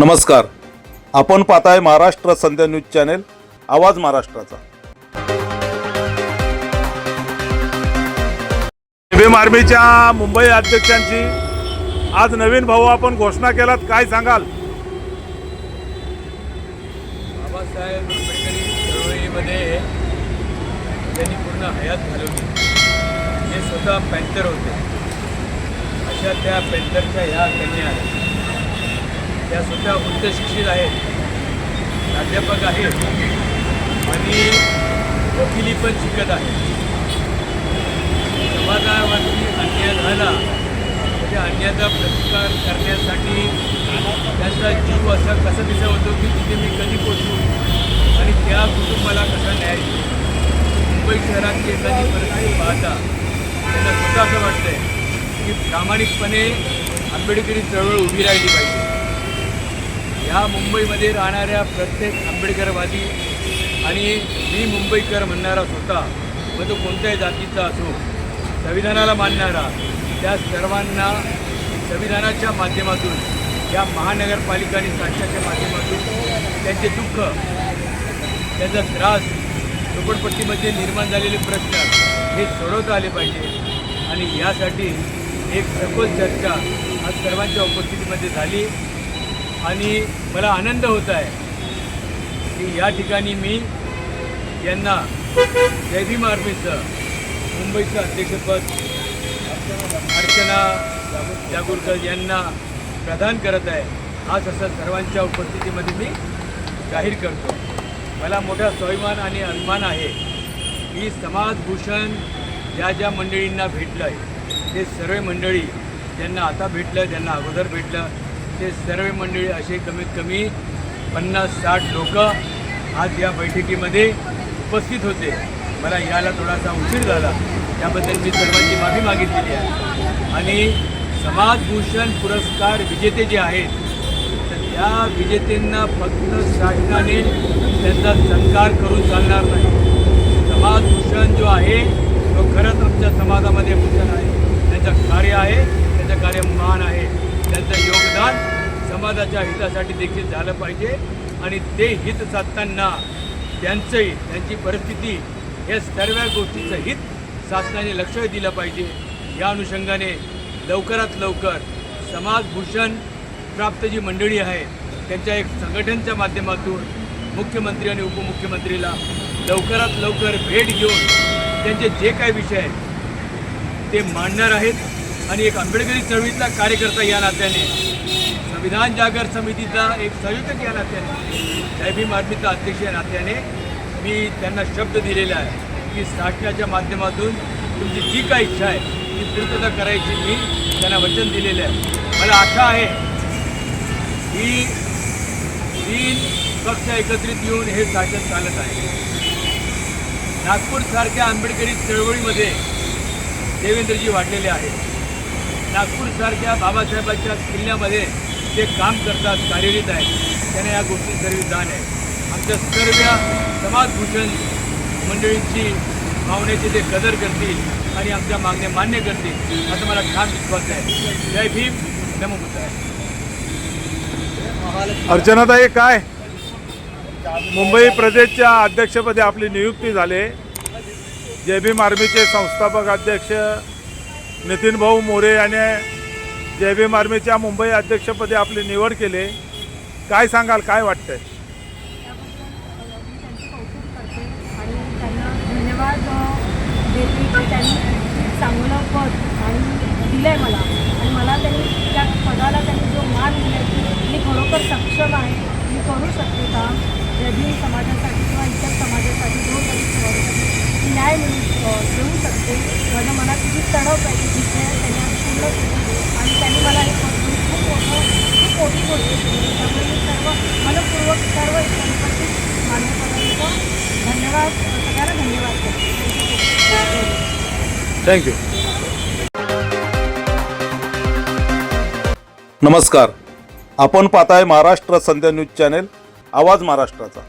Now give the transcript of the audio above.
नमस्कार. आपण पाहताय महाराष्ट्र संध्या न्यूज चॅनेल आवाज महाराष्ट्राचा. भीम आर्मीच्या मुंबई अध्यक्षांची आज नवीन भाऊ आपण घोषणा केलात काय सांगाल? बाबासाहेब आंबेडकरी चळवळीमध्ये त्यांनी पूर्ण हयात घालवली. हे स्वतः पॅन्थर होते. अशा त्या पॅन्थरच्या ह्या कन्या त्यासुद्धा त्या उच्च शिक्षित आहेत. प्राध्यापक आहेत. आणि वकिली पण शिकत आहेत. समाजावरती अन्याय झाला त्या अन्यायाचा प्रतिकार करण्यासाठी त्याचा जीव असा कसा दिसा होतो की तिथे मी कधी पोचू आणि त्या कुटुंबाला कसा न्याय देऊ? मुंबई शहरातली एखादी परिस्थिती पाहता त्यांना सुद्धा असं वाटतंय की प्रामाणिकपणे आंबेडकरी चळवळ उभी राहिली पाहिजे. ह्या मुंबईमध्ये राहणाऱ्या प्रत्येक आंबेडकरवादी आणि मी मुंबईकर म्हणणारा स्वतः व तो कोणत्याही जातीचा असो संविधानाला मानणारा त्या सर्वांना संविधानाच्या माध्यमातून या महानगरपालिका आणि शासनाच्या माध्यमातून त्यांचे दुःख त्यांचा त्रास झोपडपट्टीमध्ये निर्माण झालेले प्रश्न हे सोडवता आले पाहिजे. आणि यासाठी एक सखोल चर्चा आज सर्वांच्या उपस्थितीमध्ये झाली. आणि मला आनंद होत आहे की या ठिकाणी मी यांना जयभीम आर्मीचं मुंबईचं अध्यक्षपद अर्चना जागुरकर यांना प्रदान करत आहे. आज असं सर्वांच्या उपस्थितीमध्ये मी जाहीर करतो. मला मोठा स्वाभिमान आणि अभिमान आहे की समाजभूषण ज्या ज्या मंडळींना भेटलं आहे ते सर्व मंडळी ज्यांना आता भेटलं ज्यांना अगोदर भेटलं ते सर्व मंडळी असे कमीत कमी पन्नास साठ लोक आज या बैठकीमध्ये उपस्थित होते. मला याला थोडासा उशीर झाला. त्याबद्दल मी सर्वांची माफी मागितलेली आहे. आणि समाजभूषण पुरस्कार विजेते जे आहेत तर त्या विजेत्यांना फक्त शासनाने त्यांचा सत्कार करून चालणार नाही. समाजभूषण जो आहे तो खरंच आमच्या समाजामध्ये भूषण आहे. त्याचं कार्य आहे त्याचं कार्य महान आहे. त्यांचं योगदान समाजाच्या हितासाठी देखील झालं पाहिजे आणि ते हित साधताना त्यांचंही त्यांची परिस्थिती या सर्व गोष्टीचं हित शासनाने लक्ष दिलं पाहिजे. या अनुषंगाने लवकरात लवकर समाजभूषण प्राप्त जी मंडळी आहे त्यांच्या एक संघटनच्या माध्यमातून मुख्यमंत्री आणि उपमुख्यमंत्रीला लवकरात लवकर भेट घेऊन त्यांचे जे काही विषय आहेत ते मांडणार आहेत. आणि एक आंबेडकरी चळवळीतला कार्यकर्ता या नात्याने संविधान जागर समितीचा एक संयोजक या नात्याने जय आर्मीचा अध्यक्ष या नात्याने मी त्यांना शब्द दिलेला आहे की शासनाच्या माध्यमातून तुमची जी काय इच्छा आहे ती पूर्तता करायची मी त्यांना वचन दिलेलं आहे. मला आशा आहे की तीन पक्ष एकत्रित येऊन हे शासन चालत आहे. नागपूरसारख्या आंबेडकरी चळवळीमध्ये देवेंद्रजी वाढलेले आहेत. नागपूरसारख्या बाबासाहेबांच्या किल्ल्यामध्ये जे काम करतात कार्यरत आहेत त्यांना या गोष्टी सर्व जाण आहे आमच्या सर्व समाजभूषण मंडळींची भावनेची ते कदर करतील आणि आमच्या मागण्या मान्य करतील असं मला ठाम विश्वास आहे. जय भीम आहे बुद्धाय अर्चनाताई काय? मुंबई प्रदेशच्या अध्यक्षपदी आपली नियुक्ती झाली. जय भीम आर्मीचे संस्थापक अध्यक्ष नितीन भाऊ मोरे याने जय भीम आर्मीच्या मुंबई अध्यक्षपदी आपली निवड केली. काय सांगाल काय वाटतंय? त्यांचे आणि त्यांना धन्यवाद अ, देते की त्यांनी इतकी चांगलं पद आणि दिलं आहे मला आणि मला त्यांनी त्या पदाला त्यांनी जो मान दिला आहे की मी खरोखर सक्षम आहे. मी करू शकते काम रजनी समाजासाठी किंवा इतर समाजासाठी जो काही न्याय मिळू देऊ शकते माझ्या मनात किती तडप आहे जिथे त्यांनी पूर्ण आणि त्यांनी मला हे पद खूप मोठं खूप मोठी गोष्ट केली. त्यामुळे मी सर्व मनपूर्वक सर्व एकमेकांची मान्यपर्यंत धन्यवाद सगळ्यांना धन्यवाद करते. थँक्यू नमस्कार. आपण पाहताय महाराष्ट्र संध्या न्यूज चॅनेल आवाज महाराष्ट्राचा.